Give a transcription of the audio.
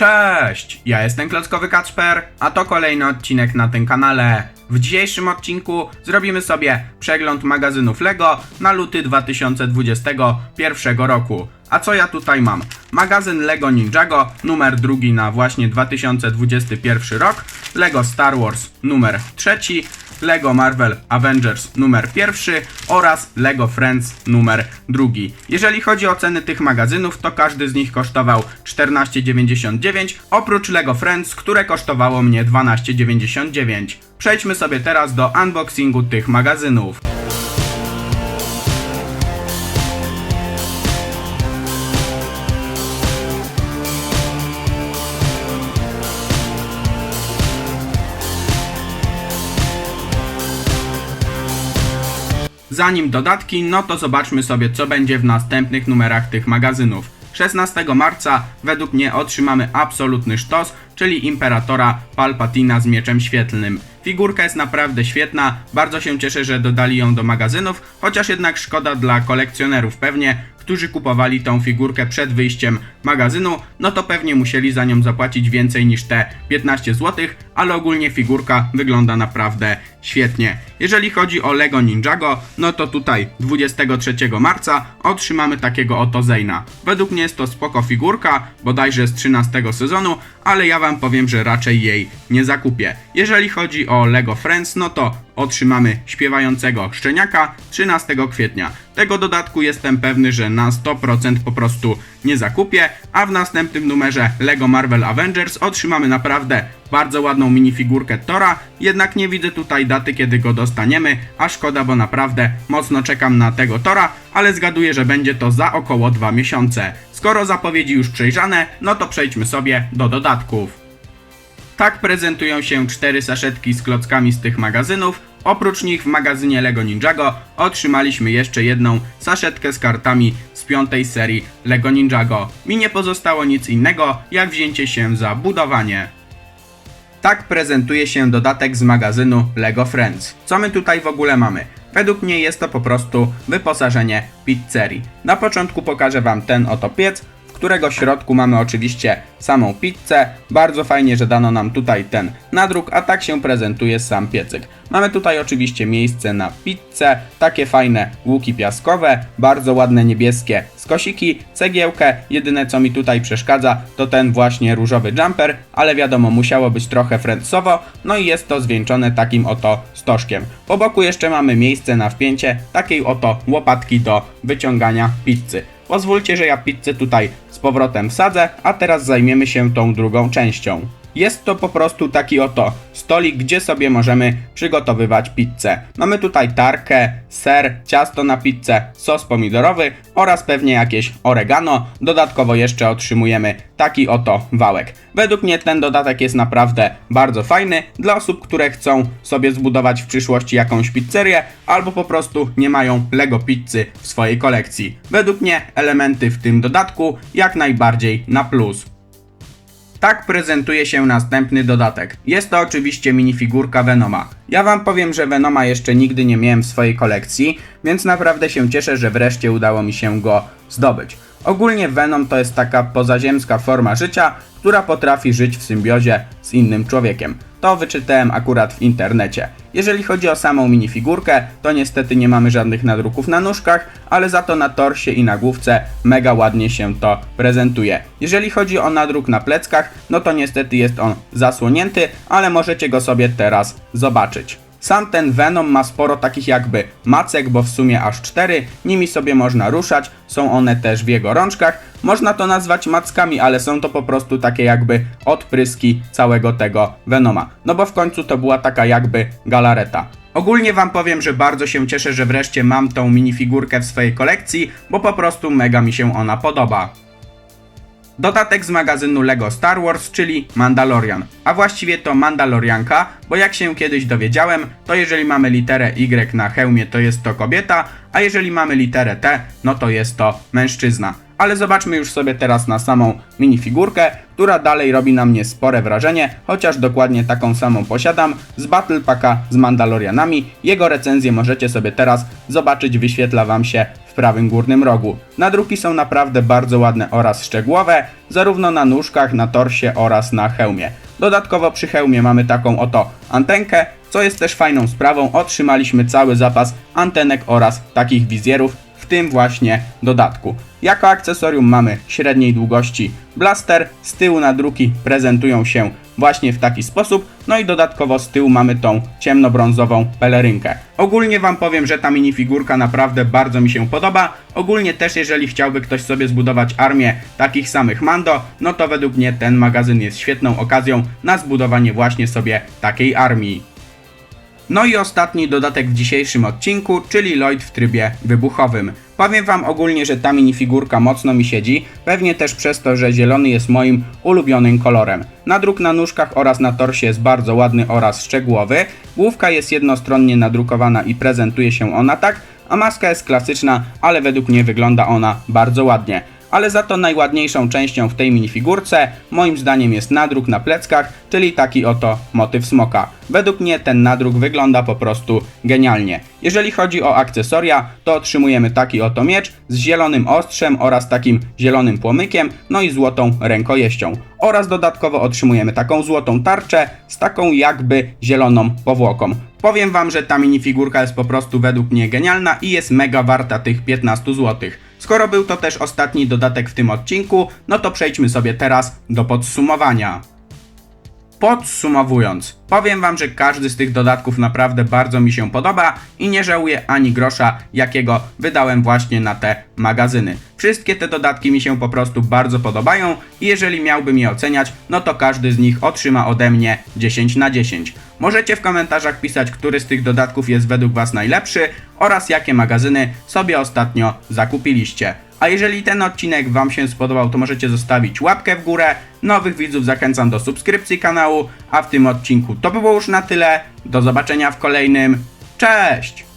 Cześć, ja jestem Klockowy Kacper, a to kolejny odcinek na tym kanale. W dzisiejszym odcinku zrobimy sobie przegląd magazynów LEGO na luty 2021 roku. A co ja tutaj mam? Magazyn LEGO Ninjago numer drugi na właśnie 2021 rok, LEGO Star Wars numer trzeci, LEGO Marvel Avengers numer pierwszy oraz LEGO Friends numer drugi. Jeżeli chodzi o ceny tych magazynów, to każdy z nich kosztował 14,99 oprócz LEGO Friends, które kosztowało mnie 12,99. Przejdźmy sobie teraz do unboxingu tych magazynów. Zanim dodatki, no to zobaczmy sobie co będzie w następnych numerach tych magazynów. 16 marca według mnie otrzymamy absolutny sztos, czyli Imperatora Palpatina z mieczem świetlnym. Figurka jest naprawdę świetna, bardzo się cieszę, że dodali ją do magazynów, chociaż jednak szkoda dla kolekcjonerów pewnie, którzy kupowali tą figurkę przed wyjściem magazynu, no to pewnie musieli za nią zapłacić więcej niż te 15 zł, ale ogólnie figurka wygląda naprawdę świetnie. Jeżeli chodzi o Lego Ninjago, no to tutaj 23 marca otrzymamy takiego oto Zeyna. Według mnie jest to spoko figurka, bodajże z 13 sezonu, ale ja wam powiem, że raczej jej nie zakupię. Jeżeli chodzi o Lego Friends, no to otrzymamy śpiewającego szczeniaka 13 kwietnia. Tego dodatku jestem pewny, że na 100% po prostu nie zakupię, a w następnym numerze Lego Marvel Avengers otrzymamy naprawdę bardzo ładną minifigurkę Tora, jednak nie widzę tutaj daty kiedy go dostaniemy, a szkoda, bo naprawdę mocno czekam na tego Tora, ale zgaduję, że będzie to za około 2 miesiące. Skoro zapowiedzi już przejrzane, no to przejdźmy sobie do dodatków. Tak prezentują się cztery saszetki z klockami z tych magazynów. Oprócz nich w magazynie LEGO Ninjago otrzymaliśmy jeszcze jedną saszetkę z kartami z piątej serii LEGO Ninjago. Mi nie pozostało nic innego, jak wzięcie się za budowanie. Tak prezentuje się dodatek z magazynu LEGO Friends. Co my tutaj w ogóle mamy? Według mnie jest to po prostu wyposażenie pizzerii. Na początku pokażę Wam ten oto piec, którego środku mamy oczywiście samą pizzę. Bardzo fajnie, że dano nam tutaj ten nadruk, a tak się prezentuje sam piecyk. Mamy tutaj oczywiście miejsce na pizzę, takie fajne łuki piaskowe, bardzo ładne niebieskie skosiki, cegiełkę. Jedyne co mi tutaj przeszkadza to ten właśnie różowy jumper, ale wiadomo musiało być trochę friendsowo, no i jest to zwieńczone takim oto stożkiem. Po boku jeszcze mamy miejsce na wpięcie takiej oto łopatki do wyciągania pizzy. Pozwólcie, że ja pizzę tutaj z powrotem wsadzę, a teraz zajmiemy się tą drugą częścią. Jest to po prostu taki oto stolik, gdzie sobie możemy przygotowywać pizzę. Mamy tutaj tarkę, ser, ciasto na pizzę, sos pomidorowy oraz pewnie jakieś oregano. Dodatkowo jeszcze otrzymujemy taki oto wałek. Według mnie ten dodatek jest naprawdę bardzo fajny dla osób, które chcą sobie zbudować w przyszłości jakąś pizzerię albo po prostu nie mają Lego pizzy w swojej kolekcji. Według mnie elementy w tym dodatku jak najbardziej na plus. Tak prezentuje się następny dodatek. Jest to oczywiście minifigurka Venoma. Ja wam powiem, że Venoma jeszcze nigdy nie miałem w swojej kolekcji, więc naprawdę się cieszę, że wreszcie udało mi się go zdobyć. Ogólnie Venom to jest taka pozaziemska forma życia, która potrafi żyć w symbiozie z innym człowiekiem. To wyczytałem akurat w internecie. Jeżeli chodzi o samą minifigurkę, to niestety nie mamy żadnych nadruków na nóżkach, ale za to na torsie i na główce mega ładnie się to prezentuje. Jeżeli chodzi o nadruk na pleckach, no to niestety jest on zasłonięty, ale możecie go sobie teraz zobaczyć. Sam ten Venom ma sporo takich jakby macek, bo w sumie aż cztery, nimi sobie można ruszać, są one też w jego rączkach. Można to nazwać mackami, ale są to po prostu takie jakby odpryski całego tego Venoma. No bo w końcu to była taka jakby galareta. Ogólnie wam powiem, że bardzo się cieszę, że wreszcie mam tą minifigurkę w swojej kolekcji, bo po prostu mega mi się ona podoba. Dodatek z magazynu LEGO Star Wars, czyli Mandalorian. A właściwie to Mandalorianka, bo jak się kiedyś dowiedziałem, to jeżeli mamy literę Y na hełmie, to jest to kobieta, a jeżeli mamy literę T, no to jest to mężczyzna. Ale zobaczmy już sobie teraz na samą minifigurkę, która dalej robi na mnie spore wrażenie, chociaż dokładnie taką samą posiadam z Battle Packa z Mandalorianami. Jego recenzję możecie sobie teraz zobaczyć, wyświetla wam się w prawym górnym rogu. Nadruki są naprawdę bardzo ładne oraz szczegółowe, zarówno na nóżkach, na torsie oraz na hełmie. Dodatkowo przy hełmie mamy taką oto antenkę, co jest też fajną sprawą, otrzymaliśmy cały zapas antenek oraz takich wizjerów, tym właśnie dodatku. Jako akcesorium mamy średniej długości blaster, z tyłu nadruki prezentują się właśnie w taki sposób, no i dodatkowo z tyłu mamy tą ciemnobrązową pelerynkę. Ogólnie wam powiem, że ta minifigurka naprawdę bardzo mi się podoba. Ogólnie też jeżeli chciałby ktoś sobie zbudować armię takich samych Mando, no to według mnie ten magazyn jest świetną okazją na zbudowanie właśnie sobie takiej armii. No i ostatni dodatek w dzisiejszym odcinku, czyli Lloyd w trybie wybuchowym. Powiem wam ogólnie, że ta minifigurka mocno mi siedzi, pewnie też przez to, że zielony jest moim ulubionym kolorem. Nadruk na nóżkach oraz na torsie jest bardzo ładny oraz szczegółowy. Główka jest jednostronnie nadrukowana i prezentuje się ona tak, a maska jest klasyczna, ale według mnie wygląda ona bardzo ładnie ale za to najładniejszą częścią w tej minifigurce moim zdaniem jest nadruk na pleckach, czyli taki oto motyw smoka. Według mnie ten nadruk wygląda po prostu genialnie. Jeżeli chodzi o akcesoria, to otrzymujemy taki oto miecz z zielonym ostrzem oraz takim zielonym płomykiem, no i złotą rękojeścią. Oraz dodatkowo otrzymujemy taką złotą tarczę z taką jakby zieloną powłoką. Powiem wam, że ta minifigurka jest po prostu według mnie genialna i jest mega warta tych 15 zł. Skoro był to też ostatni dodatek w tym odcinku, no to przejdźmy sobie teraz do podsumowania. Podsumowując, powiem wam, że każdy z tych dodatków naprawdę bardzo mi się podoba i nie żałuję ani grosza, jakiego wydałem właśnie na te magazyny. Wszystkie te dodatki mi się po prostu bardzo podobają i jeżeli miałbym je oceniać, no to każdy z nich otrzyma ode mnie 10 na 10. Możecie w komentarzach pisać, który z tych dodatków jest według was najlepszy oraz jakie magazyny sobie ostatnio zakupiliście. A jeżeli ten odcinek Wam się spodobał, to możecie zostawić łapkę w górę. Nowych widzów zachęcam do subskrypcji kanału, a w tym odcinku to by było już na tyle. Do zobaczenia w kolejnym. Cześć!